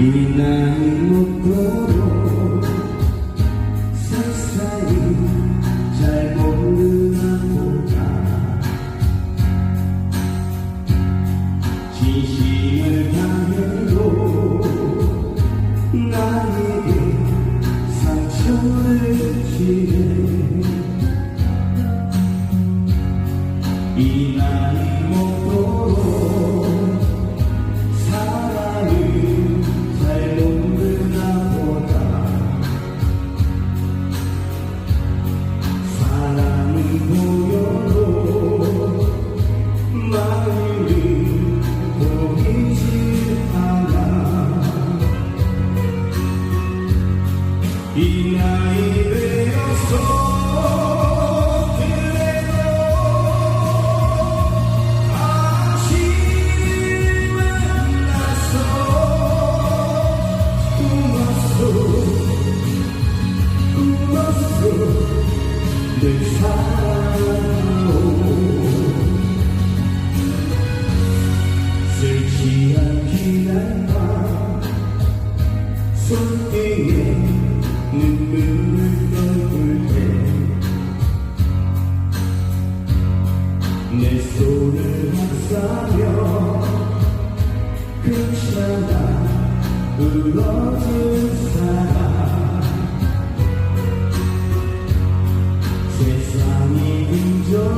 이 나이 먹도록 세상이 잘 모르나 보다. 진심을 다해도 나에게 상처를 주네 이 나이 꿈었어 늘 살아오 슬치 않기란 밤 손을 감싸며 괜찮아 울어준 사람 세상이 힘줘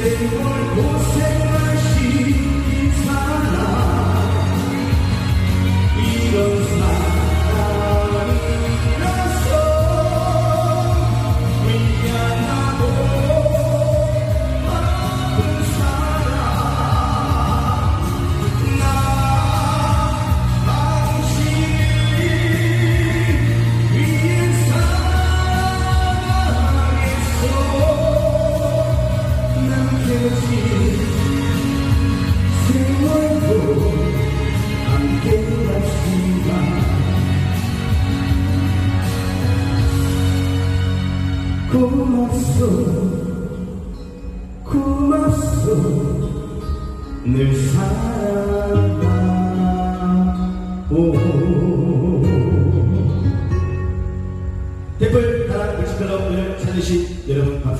인생 고맙소. 고맙소. 늘 사랑하오. 댓글 뮤지컬 오늘 찾으신 여러분 감사합니다.